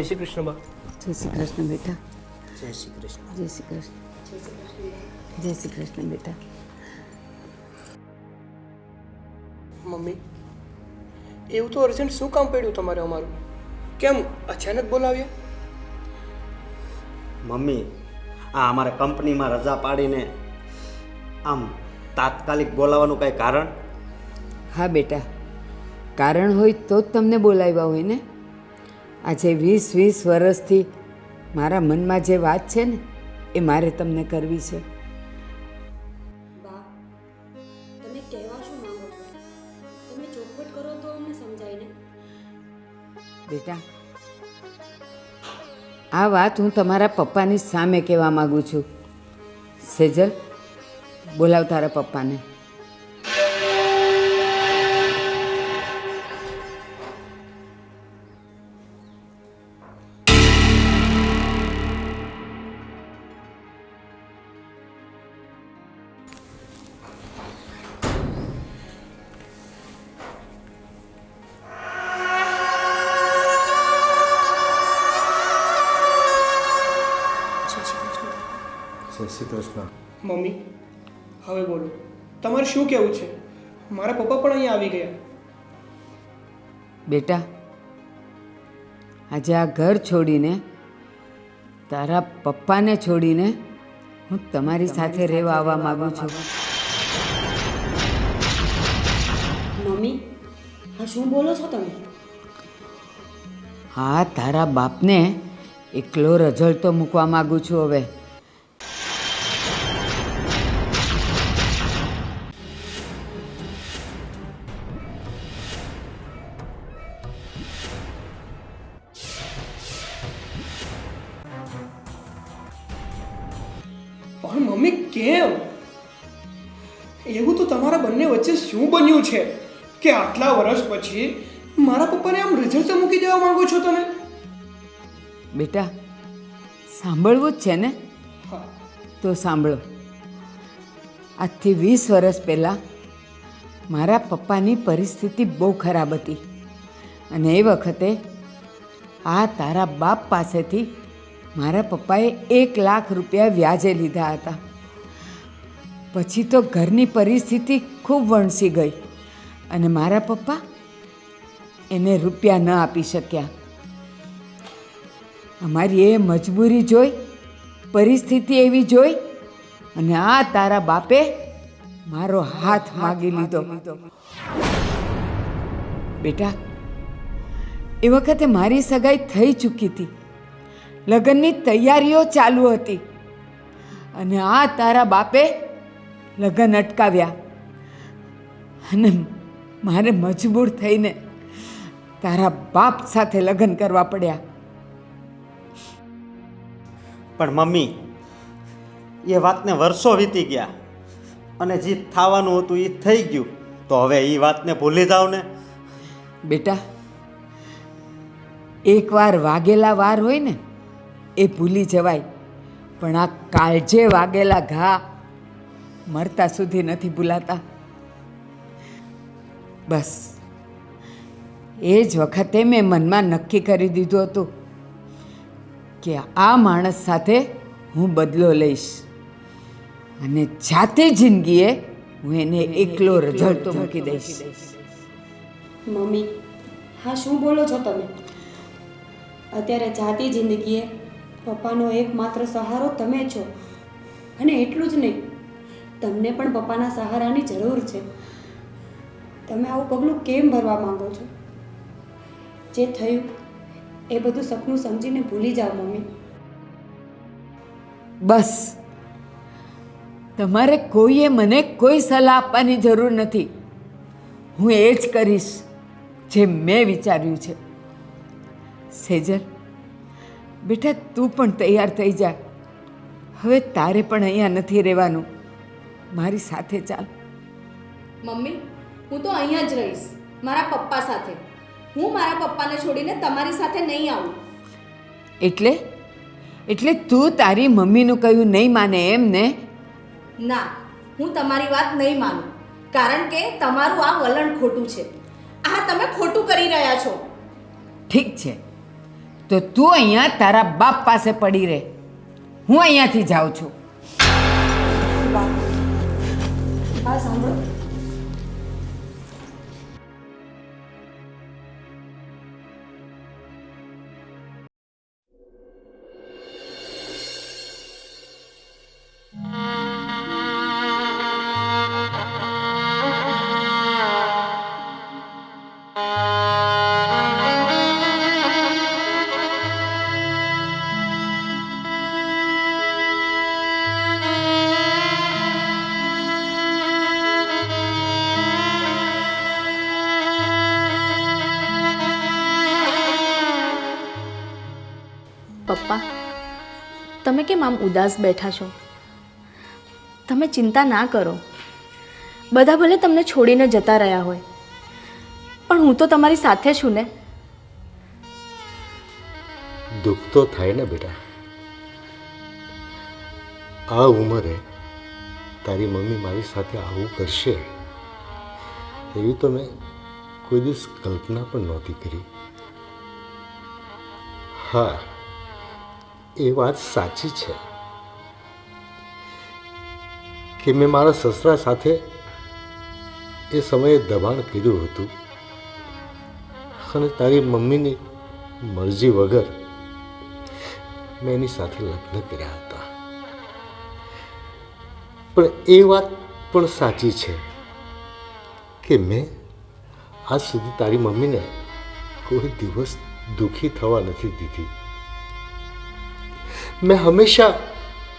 જય શ્રી કૃષ્ણ બા. જય શ્રી કૃષ્ણ બેટા. જય શ્રી કૃષ્ણ. જય શ્રી કૃષ્ણ. જય શ્રી કૃષ્ણ બેટા. મમ્મી એવું તો અર્જન્ટ શું કામ પડ્યું તમારે અમારું? કેમ અચાનક બોલાવ્યા? મમ્મી આ અમારે કંપનીમાં રજા પાડીને આમ તાત્કાલિક બોલાવવાનું કાંઈ કારણ? હા બેટા. કારણ હોય તો જ તમને બોલાવ્યા હોય ને? આજે વીસ વીસ વર્ષથી મારા મનમાં જે વાત છે ને એ મારે તમને કરવી છે. બેટા આ વાત હું તમારા પપ્પાની સામે કહેવા માગું છું. સેજલ બોલાવ તારા પપ્પાને. કહેવું છે? મારા પપ્પા પણ અહીંયા આવી ગયા. બેટા આજે આ ઘર છોડીને તારા પપ્પાને છોડીને હું તમારી સાથે રહેવા આવવા માગું છું. મમ્મી હા શું બોલો છો તમે? હા તારા બાપને એકલો રઝળતો મૂકવા માગું છું હવે. આટલા વર્ષ પછી મારા પપ્પાને આમ રિઝલ્ટ મૂકી દેવા માંગો છો તમે? બેટા સાંભળવું જ છે ને? તો સાંભળો. આજથી વીસ વર્ષ પહેલાં મારા પપ્પાની પરિસ્થિતિ બહુ ખરાબ હતી. અને એ વખતે આ તારા બાપ પાસેથી મારા પપ્પાએ એક લાખ રૂપિયા વ્યાજે લીધા હતા. પછી તો ઘરની પરિસ્થિતિ ખૂબ વણસી ગઈ. અને મારા પપ્પા એને રૂપિયા ન આપી શક્યા. અમારી એ મજબૂરી જોઈ, પરિસ્થિતિ એવી જોઈ અને આ તારા બાપે મારો હાથ માગી લીધો. બેટા, એ વખતે મારી સગાઈ થઈ ચૂકી હતી. લગ્નની તૈયારીઓ ચાલુ હતી અને આ તારા બાપે લગ્ન અટકાવ્યા. અને મારે મજબૂર થઈને તારા બાપ સાથે લગ્ન કરવા પડ્યા. પણ મમ્મી એ વાતને વર્ષો વીતી ગયા અને જે થવાનું હતું એ થઈ ગયું. તો હવે એ વાતને ભૂલી જાવ ને. બેટા એકવાર વાગેલા વાર હોય ને એ ભૂલી જવાય. પણ આ કાળજે વાગેલા ઘા મરતા સુધી નથી ભૂલાતા. બસ. એ જ વખતે મેં મનમાં નક્કી કરી દીધું હતું કે આ માણસ સાથે હું બદલો લઈશ. અને જાતે જિંદગીએ હું એને એકલો રઝળતો મૂકી દઈશ. મમ્મી હા શું બોલો છો તમે? અત્યારે જાતે જિંદગીએ પપ્પાનો એકમાત્ર સહારો તમે છો. અને એટલું જ નહીં તમને પણ પપ્પાના સહારાની જરૂર છે. તમે આવું પગલું કેમ ભરવા માંગો છો? જે થયું એ બધું સપનું સમજીને ભૂલી જાઓ મમ્મી. બસ. તમારે કોઈએ મને કોઈ સલાહ આપવાની જરૂર નથી. હું એ જ કરીશ જે મેં વિચાર્યું છે. સેજર બેટા તું પણ તૈયાર થઈ જા. હવે તારે પણ અહીંયા નથી રહેવાનું. મારી સાથે ચાલ. મમ્મી હું તો અહીંયા જ રહીશ મારા પપ્પા સાથે. હું મારા પપ્પાને છોડીને તમારી સાથે નહીં આવું. એટલે? એટલે તું તારી મમ્મીનું કહ્યું નહીં માને એમ ને? ના હું તમારી વાત નહીં માનું કારણ કે તમારું આ વલણ ખોટું છે. આ તમે ખોટું કરી રહ્યા છો. ઠીક છે. તો તું અહીંયા તારા બાપ પાસે પડી રહે. હું અહીંયાથી જાઉં છું. હા સાંભળો. તમે કેમ આમ ઉદાસ બેઠા છો? તમે ચિંતા ના કરો. બધા ભલે તમને છોડીને જતા રહ્યા હોય. પણ હું તો તમારી સાથે છું ને. દુઃખ તો થાય ને બેટા. આ ઉંમરે તારી મમ્મી મારી સાથે આવું કરશે એવી તો મેં કોઈ દિવસ કલ્પના પણ નહોતી કરી. હા એ વાત સાચી છે કે મેં મારા સસરા સાથે એ સમયે દબાણ કર્યું હતું અને તારી મમ્મીની મરજી વગર મેં એની સાથે લગ્ન કર્યા હતા. પણ એ વાત પણ સાચી છે કે મેં આજ સુધી તારી મમ્મીને કોઈ દિવસ દુઃખી થવા નથી દીધી. મેં હંમેશા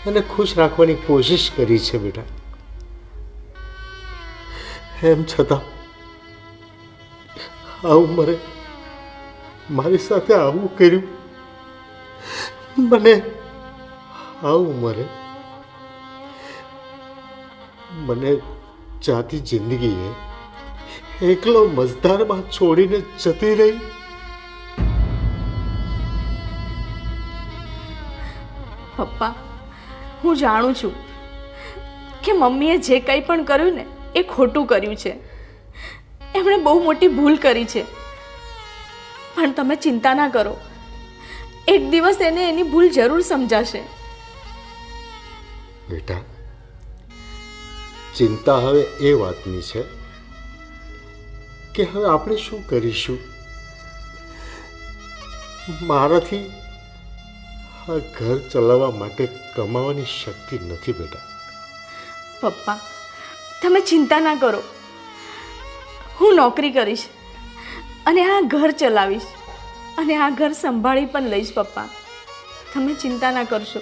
એને ખુશ રાખવાની કોશિશ કરી છે બેટા. એમ છતાં આવું ઉંમરે મારી સાથે આવું કર્યું, મને આવું ઉંમરે મને જાતી જિંદગીએ એકલો મજદારમાં છોડીને જતી રહી. પપ્પા, હું જાણું છું કે મમ્મીએ જે કંઈ પણ કર્યું ને, એ ખોટું કર્યું છે. એમણે બહુ મોટી ભૂલ કરી છે. પણ તમે ચિંતા ના કરો. એક દિવસ એને એની ભૂલ જરૂર સમજાશે. બેટા, ચિંતા હવે એ વાતની છે કે હવે આપણે શું કરીશું? મારાથી આ ઘર ચલાવવા માટે કમાવાની શક્તિ નથી બેટા. પપ્પા, તમે ચિંતા ના કરો. હું નોકરી કરીશ અને આ ઘર ચલાવીશ અને આ ઘર સંભાળી પણ લઈશ પપ્પા. તમે ચિંતા ના કરશો.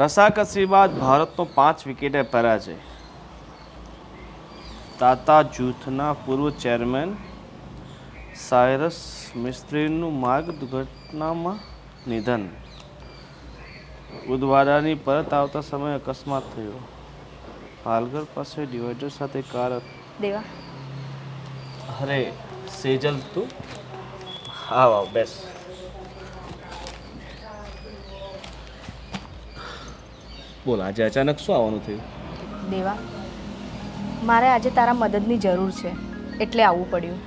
રસાકસી બાદ ભારતનો પાંચ વિકેટે પરાજય. તાતા જૂથના પૂર્વ ચેરમેન સાયરસ મિસ્ત્રીનું માર્ગ દુર્ઘટનામાં નિધન. બુધવારાની પરત આવતા સમયે અકસ્માત થયો. પાલઘર પાસે ડિવાઈડર સાથે કાર દેવા. અરે સેજલ તું? હા વાવ બેસ. બોલ આજે અચાનક શું આવવાનું થયું? દેવા મારે આજે તારા મદદની જરૂર છે એટલે આવવું પડ્યું.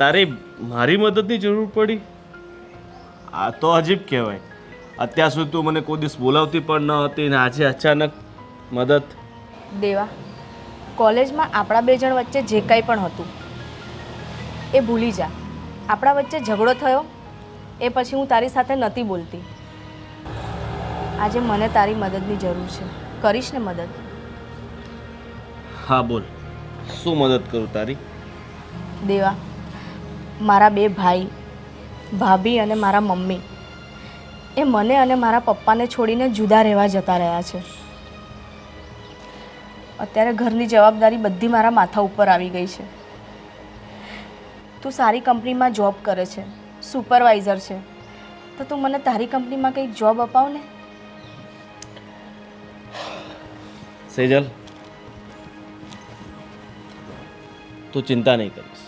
તારે મારી મદદની જરૂર પડી? આ તો અજીબ કહેવાય. અત્યાર સુધી તું મને કોઈ દિવસ બોલાવતી પણ ન હતી ને આજે અચાનક મદદ. દેવા કોલેજમાં આપણા બે જણ વચ્ચે જે કંઈ પણ હતું એ ભૂલી જા. આપણા વચ્ચે ઝઘડો થયો એ પછી હું તારી સાથે નહોતી બોલતી. આજે મને તારી મદદની જરૂર છે. કરીશ ને મદદ? હા બોલ. શું મદદ કરું તારી? દેવા મારા બે ભાઈ ભાભી અને મારા મમ્મી એ મને અને મારા પપ્પાને છોડીને જુદા રહેવા જતા રહ્યા છે. અત્યારે ઘરની જવાબદારી બધી મારા માથા ઉપર આવી ગઈ છે. તું સારી કંપનીમાં જોબ કરે છે સુપરવાઇઝર છે. તો તું મને તારી કંપનીમાં કંઈક જોબ અપાવ ને સેજલ તું ચિંતા નહીં કરીશ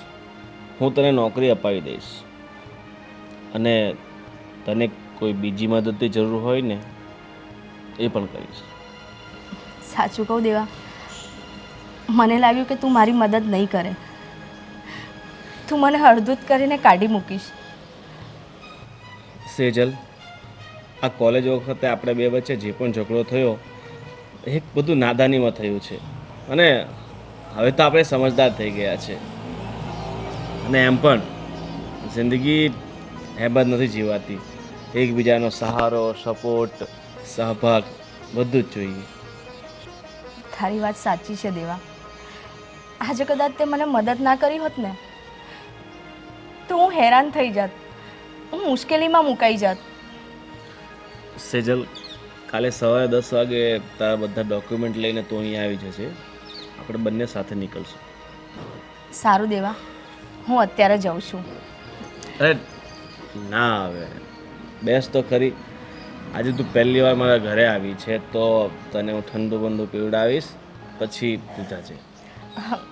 હું તને નોકરી અપાવી દઈશ અને તને કોઈ બીજી મદદની જરૂર હોય ને એ પણ કરીશ સાચું કહું દેવા મને લાગ્યું કે તું મારી મદદ નહીં કરે તું મને હળદૂત કરીને કાઢી મૂકીશ સેજલ આ કોલેજ વખતે આપણે બે વચ્ચે જે પણ ઝઘડો થયો એ બધું નાદાનીમાં થયું છે. અને હવે તો આપણે સમજદાર થઈ ગયા છે. અને એમ પણ જિંદગી હેબત નથી જીવાતી. એકબીજાનો સહારો સપોર્ટ સહભાગ બધું જ જોઈએ. તારી વાત સાચી છે દેવા. આજે કદાચ તે મને મદદ ના કરી હોત ને તો હું હેરાન થઈ જાત. હું મુશ્કેલીમાં મુકાઈ જાત. સેજલ કાલે સવારે દસ વાગે તારા બધા ડોક્યુમેન્ટ લઈને તું અહીંયા આવી જશે આપણે બંને સાથે નીકળશું. સારું દેવા. હું અત્યારે જાઉં છું. અરે ના હવે. બેસ તો ખરી. આજે તું પહેલી વાર મારા ઘરે આવી છે તો તને હું ઠંડુ બંધુ પીવડાવીશ પછી તું જાજે.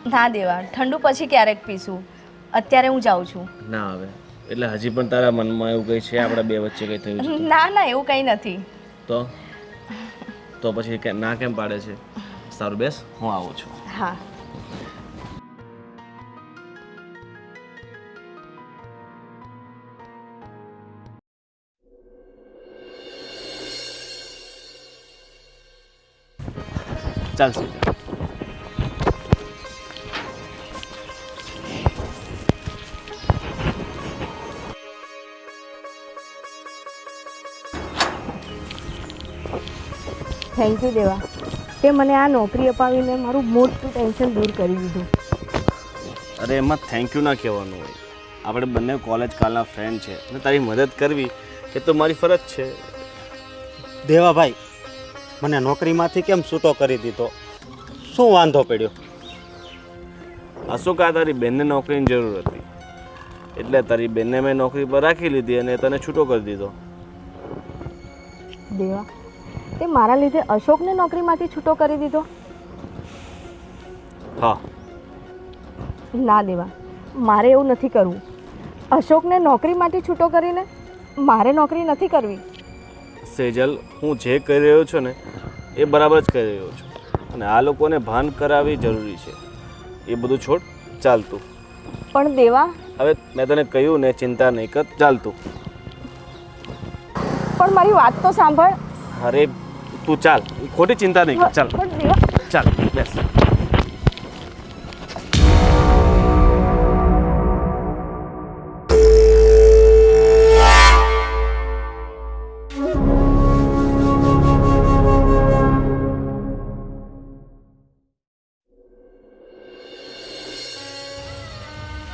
ના દેવા ઠંડુ પછી ક્યારેક પીશું. અત્યારે હું જાઉં છું. ના હવે. એટલે હજી પણ તારા મનમાં એવું કંઈ છે? આપણા બે વચ્ચે કંઈ થયું ના ના એવું કંઈ નથી. તો? તો પછી કે ના કેમ પાડે છે? સારું બેસ હું આવું છું. હા. ચાલશે થેન્ક યુ દેવા તે મને આ નોકરી અપાવીને મારું મોટું ટેન્શન દૂર કરી દીધું. અરે એમાં થેન્ક યુ ના કહેવાનું હોય. આપણે બંને કોલેજ કાલના ફ્રેન્ડ છે. અને તારી મદદ કરવી એ તો મારી ફરજ છે. દેવાભાઈ મને નોકરીમાંથી કેમ છૂટો કરી દીધો? શું વાંધો પડ્યો? અશોક આ તારી બેનને નોકરીની જરૂર હતી. એટલે તારી બેનને મેં નોકરી પર રાખી લીધી અને તને છૂટો કરી દીધો. દેવા તે મારા લીધે અશોકને નોકરીમાંથી છૂટો કરી દીધો? હા. ના દેવા મારે એવું નથી કરવું. અશોકને નોકરીમાંથી છૂટો કરીને મારે નોકરી નથી કરવી. સેજલ હું જે કરી રહ્યો છું ને એ બરાબર જ કરી રહ્યો છું. અને આ લોકોને ભાન કરાવવી જરૂરી છે. એ બધું છોડ ચાલતું પણ દેવા? હવે મેં તને કહ્યું ને ચિંતા નહીં કર ચાલતું પણ મારી વાત તો સાંભળ. અરે તું ચાલ ખોટી ચિંતા નહીં ચાલ ચાલ બેસ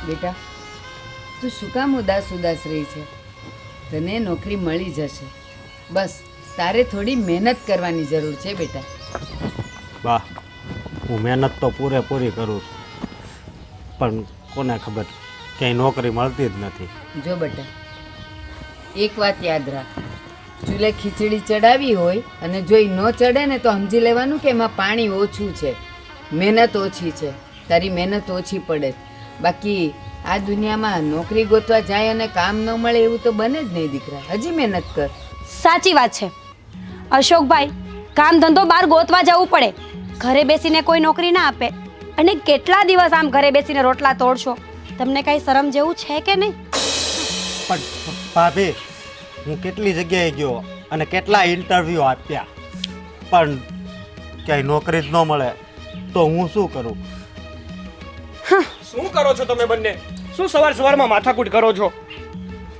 બેટા તું શું કામ ઉદાસ ઉદાસ રહી છે? તને નોકરી મળી જશે. બસ. તારે થોડી મહેનત કરવાની જરૂર છે બેટા. વાહ હું મહેનત તો પૂરેપૂરી કરું છું. પણ કોને ખબર ક્યાંય નોકરી મળતી જ નથી. જો બેટા એક વાત યાદ રાખ. ચૂલે ખીચડી ચડાવી હોય અને જો એ ન ચડે ને તો સમજી લેવાનું કે એમાં પાણી ઓછું છે. મહેનત ઓછી છે. તારી મહેનત ઓછી પડે. બાકી આ દુનિયામાં નોકરી ગોતવા જાય અને કામ ન મળે એવું તો બને જ નહીં દીકરા. હજી મહેનત કર. સાચી વાત છે. અશોકભાઈ કામ ધંધો બહાર ગોતવા જવું પડે. ઘરે બેસીને કોઈ નોકરી ના આપે. અને કેટલા દિવસ આમ ઘરે બેસીને રોટલા તોડશો? તમને કાંઈ શરમ જેવું છે કે નહીં? પણ ભાભી હું કેટલી જગ્યાએ ગયો અને કેટલા ઇન્ટરવ્યૂ આપ્યા? પણ ક્યાંય નોકરી જ ન મળે તો હું શું કરું? શું કરો છો તમે બંને? શું સવાર સવારમાં માથાકૂટ કરો છો?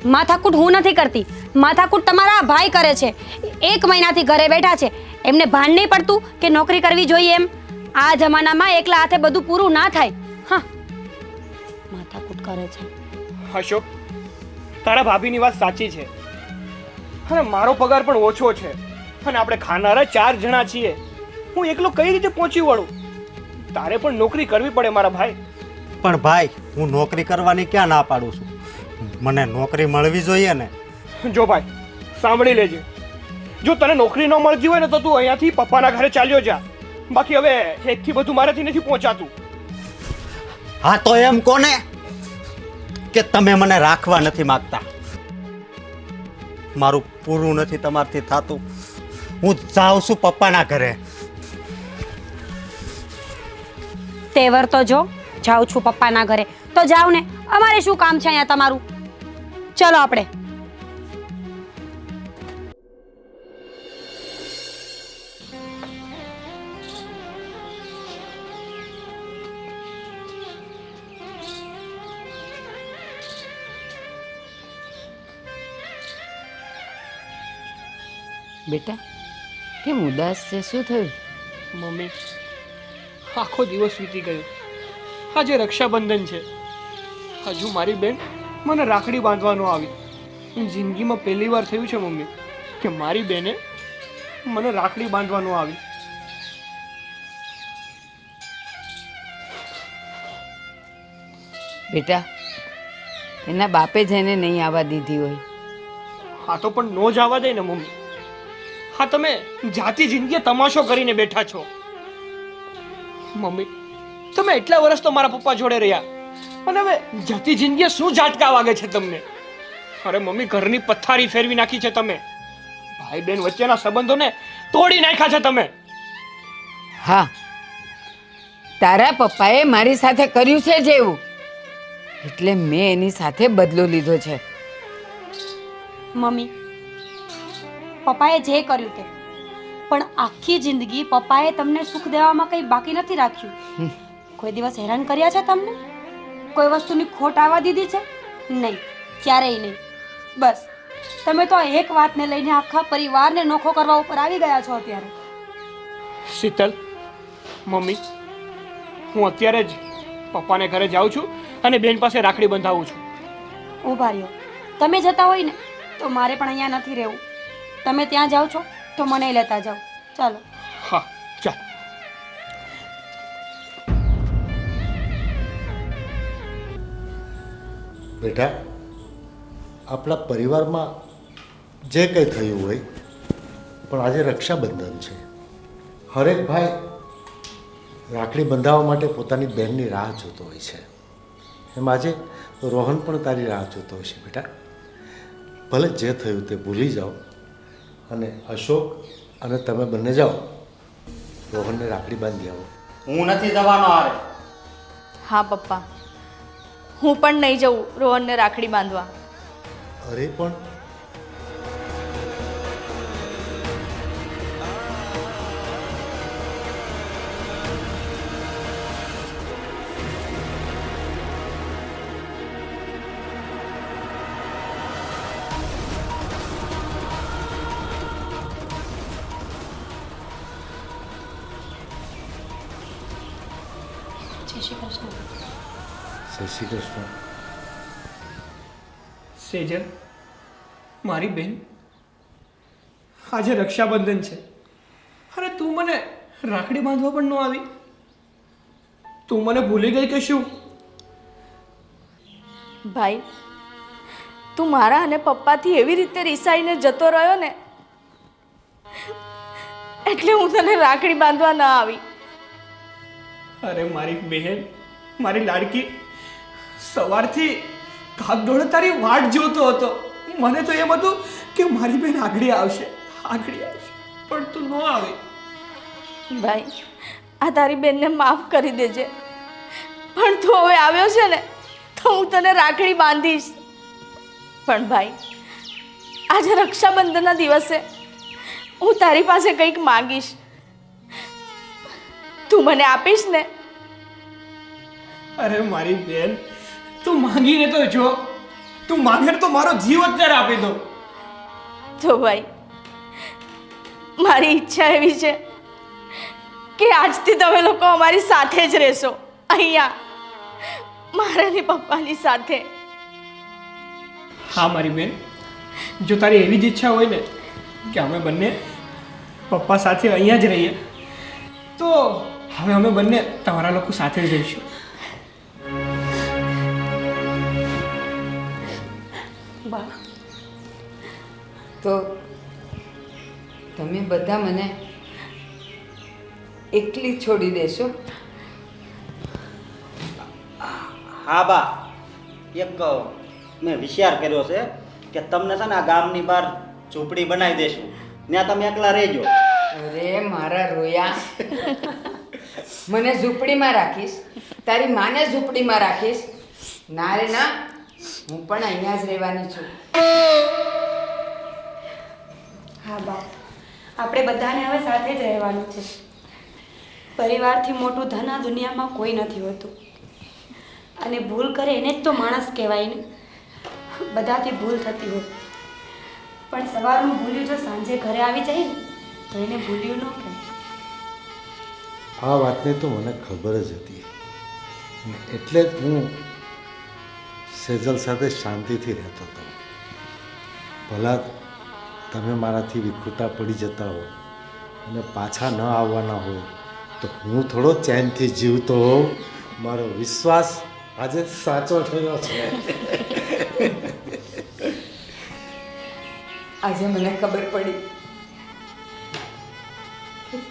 માથાકૂટ હું નથી કરતી. માથાકૂટ તમારા ભાઈ કરે છે. એક મહિનાથી ઘરે બેઠા છે. એમને ભાન નહીં પડતું કે નોકરી કરવી જોઈએ એમ. આ જમાનામાં એકલા હાથે બધું પૂરું ના થાય. હા. માથાકૂટ કરે છે. અશોક તારા ભાભીની વાત સાચી છે. અને મારો પગાર પણ ઓછો છે. અને આપણે ખાનારા ચાર જણા છીએ. હું એકલો કઈ રીતે પહોંચી વળું? તારે પણ નોકરી કરવી પડે મારા ભાઈ. પણ ભાઈ હું નોકરી કરવાની ક્યાં ના પાડું છું? મને નોકરી મળવી જોઈએ ને. જો ભાઈ સાંભળી લેજે. જો તને નોકરી ન મળતી હોય ને તો તું અહીંયાથી પપ્પાના ઘરે ચાલ્યો જા. બાકી હવે એકથી બધું મારાથી નથી પહોંચાતું. હા તો એમ કોને? કે તમે મને રાખવા નથી માગતા. મારું પૂરું નથી તમારથી થતું. હું જાઉં છું પપ્પાના ઘરે. તેવર તો જો જાઉં છું પપ્પાના ઘરે. તો જાઉં ને અમારે શું કામ છે અહીંયા તમારું? ચલો આપણે. બેટા કેમ ઉદાસ છે? શું થયું? મમ્મી આખો દિવસ વીતી ગયો. આજે રક્ષાબંધન છે. હજુ મારી બેન મને રાખડી બાંધવાનો આવી. જિંદગીમાં પહેલી વાર થયું છે મમ્મી કે મારી બેને મને રાખડી બાંધવાનો આવી. બેટા એના બાપે જ એને નહીં આવવા દીધી હોય. હા તો પણ નો જ આવવા દે ને મમ્મી. હા તમે જાતિ જિંદગી તમાશો કરીને બેઠા છો. મમ્મી તમે એટલા વર્ષ તો મારા પપ્પા જોડે રહ્યા. અને હવે જતી જિંદગી શું ઝાટકા વાગે છે તમને? અરે મમ્મી ઘરની પથારી ફેરવી નાખી છે તમે. ભાઈ બેન વચ્ચેના સંબંધોને તોડી નાખ્યા છે તમે. હા. તારા પપ્પાએ મારી સાથે કર્યું છે જેવું એટલે મેં એની સાથે બદલો લીધો છે. મમ્મી પપ્પાએ જે કર્યું તે. પણ આખી જિંદગી પપ્પાએ તમને સુખ દેવામાં કંઈ બાકી નથી રાખ્યું. કોઈ દિવસ હેરાન કર્યા છે તમને? કોઈ વસ્તુની ખોટ આવવા દીધી છે? નહીં ક્યારેય નહીં. બસ તમે તો એક વાતને લઈને આખા પરિવારને નોખો કરવા ઉપર આવી ગયા છો અત્યારે. શીતલ મમ્મી હું અત્યારે જ પપ્પાને ઘરે જાઉં છું અને બેન પાસે રાખડી બંધાવું છું. ઊભા રહ્યો. તમે જતા હોય ને તો મારે પણ અહીંયા નથી રહેવું. તમે ત્યાં જાઓ છો તો મને લેતા જાઓ. ચાલો. હા. બેટા આપણા પરિવારમાં જે કંઈ થયું હોય પણ આજે રક્ષાબંધન છે. હરેક ભાઈ રાખડી બંધાવવા માટે પોતાની બહેનની રાહ જોતો હોય છે. એમ આજે રોહન પણ તારી રાહ જોતો હોય છે બેટા. ભલે જે થયું તે ભૂલી જાઓ અને અશોક અને તમે બંને જાઓ. રોહનને રાખડી બાંધી આવો. હું નથી જવાનો હારે. હા પપ્પા. હું પણ નહીં જઉં રોહનને રાખડી બાંધવા. અરે પણ શ્રી કૃષ્ણ સેજલ મારી બેન આજે રક્ષાબંધન છે. અરે તું મને રાખડી બાંધવા પણ ન આવી. તું મને ભૂલી ગઈ કે શું? ભાઈ તું મારા અને પપ્પાથી એવી રીતે રિસાઈને જતો રહ્યો ને એટલે હું તને રાખડી બાંધવા ન આવી. અરે મારી બહેન મારી લાડકી સવારથી કાગડોળ તારી વાટ જોતો હતો. મને તો એમ હતું કે મારી બેન આગળી આવશે આગળ આવશે પણ તું ન આવી. ભાઈ આ તારી બેનને માફ કરી દેજે. પણ તું હવે આવ્યો છે ને તો હું તને રાખડી બાંધીશ. પણ ભાઈ આજે રક્ષાબંધનના દિવસે હું તારી પાસે કંઈક માંગીશ. તું મને આપીશ ને? અરે મારી બેન તું માંગીને તો જો. તું માંગે તો મારો જીવ અત્યારે આપી દો. તો ભાઈ મારી ઈચ્છા એવી છે કે આજથી તમે લોકો અમારી સાથે જ રહેશો. અહીંયા મારા ને પપ્પાની સાથે. હા મારી બેન. જો તારી એવી જ ઈચ્છા હોય ને કે અમે બંને પપ્પા સાથે અહીંયા જ રહીએ તો હવે અમે બંને તમારા લોકો સાથે જ રહીશું. તો તમે બધા મને એકલી છોડી દેશો? હા બા એક મેં વિચાર કર્યો છે કે તમને છે ને આ ગામની બહાર ઝૂંપડી બનાવી દેશું. ત્યાં તમે એકલા રહેજો. અરે મારા રોયા. મને ઝૂંપડીમાં રાખીશ. તારી માને ઝૂંપડીમાં રાખીશ. ના રે ના હું પણ અહીંયા જ રહેવાની છું. હા બા આપણે બધાને હવે સાથે જ રહેવાનું છે. પરિવારથી મોટું ધન આ દુનિયામાં કોઈ નથી હોતું. અને ભૂલ કરે એને જ તો માણસ કહેવાય ને. બધાથી ભૂલ થતી હોય. પણ સવારનું ભૂલ્યું જો સાંજે ઘરે આવી જાય ને, તો એને ભૂલ્યું ન કહે આ વાતની તો મને ખબર જ હતી. એટલે જ હું સેજલ સાથે શાંતિથી રહેતો હતો. ભલા તમે મારાથી વિખૂટા પડી જતા હો અને પાછા ન આવવાના હોય તો હું થોડો ચેનથી જીવતો હોઉં. મારો વિશ્વાસ આજે સાચો થયો છે. આજે મને ખબર પડી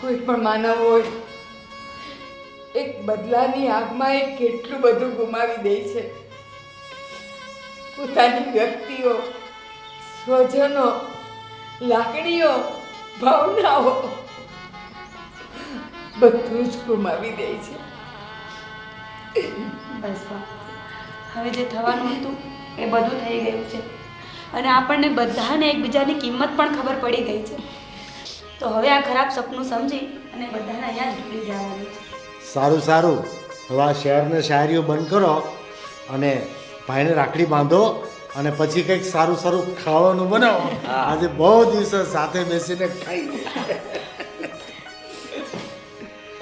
કોઈ પણ માનવ હોય, એક બદલાની આગમાં એ કેટલું બધું ગુમાવી દે છે. પોતાની વ્યક્તિઓ, સ્વજનો લાગણીઓ ભાવનાઓ બધું જ ગુમાવી દે છે. બસ હવે જે થવાનું હતું એ બધું થઈ ગયું છે. અને આપણને બધાને એકબીજાની કિંમત પણ ખબર પડી ગઈ છે. તો હવે આ ખરાબ સપનું સમજી અને બધાને અહીંયા જ ભૂલી જવાનું છે. સારું સારું. હવે આ શહેરને શાયરીઓ બંધ કરો અને ભાઈને રાખડી બાંધો. અને પછી કંઈક સારું સારું ખાવાનું બનાવો. આજે બહુ દિવસે સાથે બેસીને ખાઈ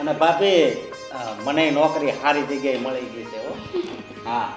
અને ભાભી મને નોકરી સારી જગ્યાએ મળી ગઈ છે હો. હા.